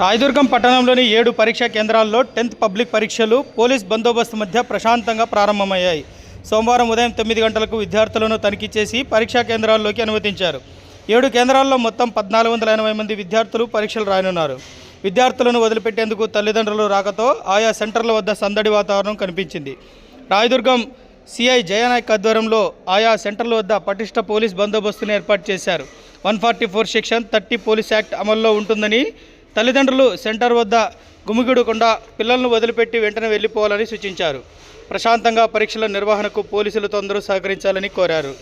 రాయదుర్గం పట్టణంలోని ఏడు పరీక్షా కేంద్రాల్లో టెన్త్ పబ్లిక్ పరీక్షలు పోలీస్ బందోబస్తు మధ్య ప్రశాంతంగా ప్రారంభమయ్యాయి. సోమవారం ఉదయం తొమ్మిది గంటలకు విద్యార్థులను తనిఖీ చేసి పరీక్షా కేంద్రాల్లోకి అనుమతించారు. ఏడు కేంద్రాల్లో మొత్తం పద్నాలుగు వందల ఎనభై మంది విద్యార్థులు పరీక్షలు రాయనున్నారు. విద్యార్థులను వదిలిపెట్టేందుకు తల్లిదండ్రులు రాకతో ఆయా సెంటర్ల వద్ద సందడి వాతావరణం కనిపించింది. రాయదుర్గం సిఐ జయనాయక్ ఆధ్వర్యంలో ఆయా సెంటర్ల వద్ద పటిష్ట పోలీస్ బందోబస్తును ఏర్పాటు చేశారు. One forty four section thirty police act అమల్లో ఉంటుందని తల్లిదండ్రులు సెంటర్ వద్ద గుమిగూడకుండా పిల్లలను వదిలిపెట్టి వెంటనే వెళ్ళిపోవాలని సూచించారు. ప్రశాంతంగా పరీక్షల నిర్వహణకు పోలీసులు తొందరూ సహకరించాలని కోరారు.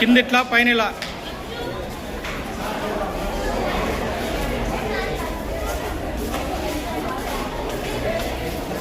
కిందిట్లా పైన ఇలా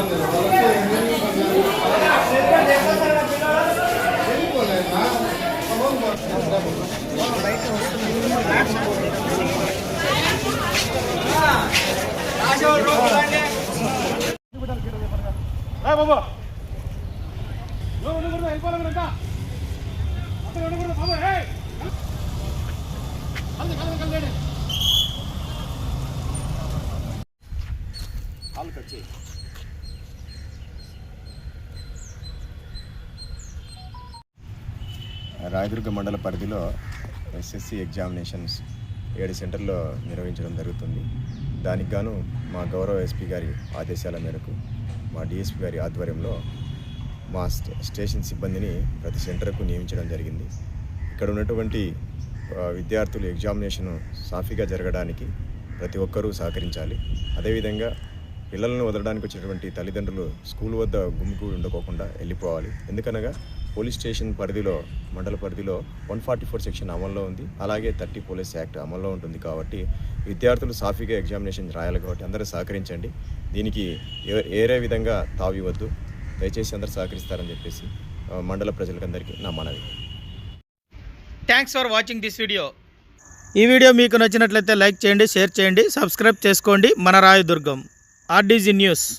చెప్తున్నాను కదా. ఆ, వెళ్ళమ్మా. ఏం కావాలా? వాటిలా? ఏం కావాలా? పద. రాయదుర్గ మండల పరిధిలో ఎస్ఎస్సి ఎగ్జామినేషన్స్ ఏడు సెంటర్లో నిర్వహించడం జరుగుతుంది. దానికి గాను మా గౌరవ ఎస్పీ గారి ఆదేశాల మేరకు మా డిఎస్పీ గారి ఆధ్వర్యంలో మా స్టేషన్ సిబ్బందిని ప్రతి సెంటర్కు నియమించడం జరిగింది. ఇక్కడ ఉన్నటువంటి విద్యార్థులు ఎగ్జామినేషన్ సాఫీగా జరగడానికి ప్రతి ఒక్కరూ సహకరించాలి. అదేవిధంగా పిల్లలను వదలడానికి వచ్చినటువంటి తల్లిదండ్రులు స్కూల్ వద్ద గుమ్మికూడి ఉండకోకుండా వెళ్ళిపోవాలి. ఎందుకనగా పోలీస్ స్టేషన్ పరిధిలో మండల పరిధిలో వన్ ఫార్టీ ఫోర్ సెక్షన్ అమల్లో ఉంది. అలాగే థర్టీ పోలీస్ యాక్ట్ అమల్లో ఉంటుంది కాబట్టి విద్యార్థులు సాఫీగా ఎగ్జామినేషన్ రాయాలి కాబట్టి అందరూ సహకరించండి. దీనికి ఏ- ఏరే విధంగా తావివద్దు దయచేసి అందరూ సహకరిస్తారని చెప్పేసి మండల ప్రజలకందరికీ నా మనవి. Thanks for watching this video ఈ వీడియో మీకు నచ్చినట్లయితే లైక్ చేయండి షేర్ చేయండి సబ్స్క్రైబ్ చేసుకోండి. మన రాయదుర్గం ఆర్డీజీ న్యూస్.